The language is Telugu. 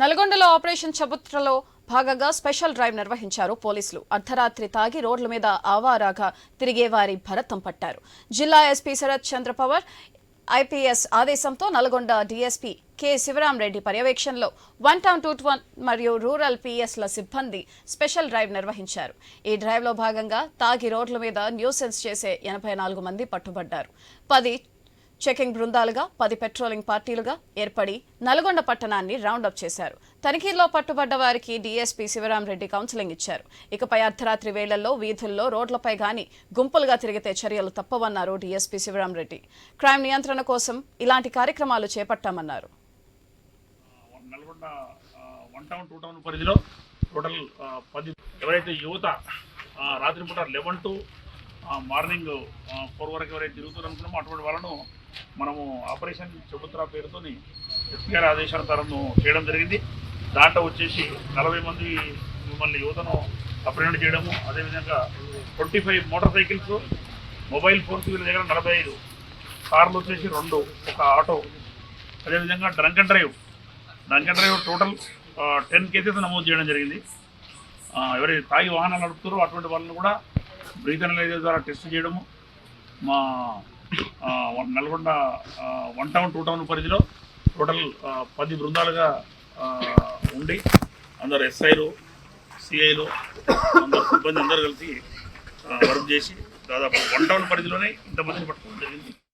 నల్గొండలో ఆపరేషన్ చబుత్రలో భాగంగా స్పెషల్ డ్రైవ్ నిర్వహించారు పోలీసులు. అర్ధరాత్రి తాగి రోడ్ల మీద ఆవారాగా తిరిగే వారి భరతం పట్టారు. జిల్లా ఎస్పీ శరత్ చంద్ర పవర్ ఐపీఎస్ ఆదేశంతో నల్గొండ డీఎస్పీ కె శివరాంరెడ్డి పర్యవేక్షణలో వన్ టౌన్ టూ వన్ మరియు రూరల్ పిఎస్ల సిబ్బంది స్పెషల్ డ్రైవ్ నిర్వహించారు. ఈ డ్రైవ్లో భాగంగా తాగి రోడ్ల మీద న్యూసెన్స్ చేసే ఎనభై నాలుగు మంది పట్టుబడ్డారు. పది చెకింగ్ బృందాలుగా పది పెట్రోలింగ్ పార్టీలుగా ఏర్పడి నల్గొండ పట్టణాన్ని రౌండప్ చేశారు. తనిఖీల్లో పట్టుబడ్డ వారికి డీఎస్పీ శివరామరెడ్డి కౌన్సిలింగ్ ఇచ్చారు. ఇకపై అర్ధరాత్రి వేళల్లో వీధుల్లో రోడ్లపై గాని గుంపులుగా తిరిగితే చర్యలు తప్పవన్నారు డీఎస్పీ శివరామరెడ్డి క్రైమ్ నియంత్రణ కోసం ఇలాంటి కార్యక్రమాలు చేపట్టామన్నారు. పరిధిలో టోటల్ పది ఎవరైతే యువత రాత్రిపూట లెవెన్ టు మార్నింగ్ ఫోర్ వరకు ఎవరైతే తిరుగుతారు అనుకున్నామో అటువంటి వాళ్ళను మనము ఆపరేషన్ చెబుతున్న పేరుతోని ఎస్పీ గారి తరము చేయడం జరిగింది. దాంట్లో వచ్చేసి నలభై మంది మిమ్మల్ని యువతను అప్రహెండ్ చేయడము అదేవిధంగా twenty five motorcycles mobile phones వీళ్ళ దగ్గర నలభై ఐదు కార్లు వచ్చేసి రెండు ఒక ఆటో అదేవిధంగా drunk and drive. Drunk and drive total ten cases నమోదు చేయడం జరిగింది. ఎవరైతే తాగి వాహనాలు నడుపుతారో అటువంటి వాళ్ళని కూడా బ్రీత్ అనలైజర్ ద్వారా టెస్ట్ చేయడము. మా one- Nalgonda one town two town పరిధిలో టోటల్ పది బృందాలుగా ఉండి అందరు ఎస్ఐలు సిఐలు అందరు సిబ్బంది అందరూ కలిసి వర్క్ చేసి దాదాపు వన్ టౌన్ పరిధిలోనే ఇంతమందిని పట్టుకోవడం జరిగింది.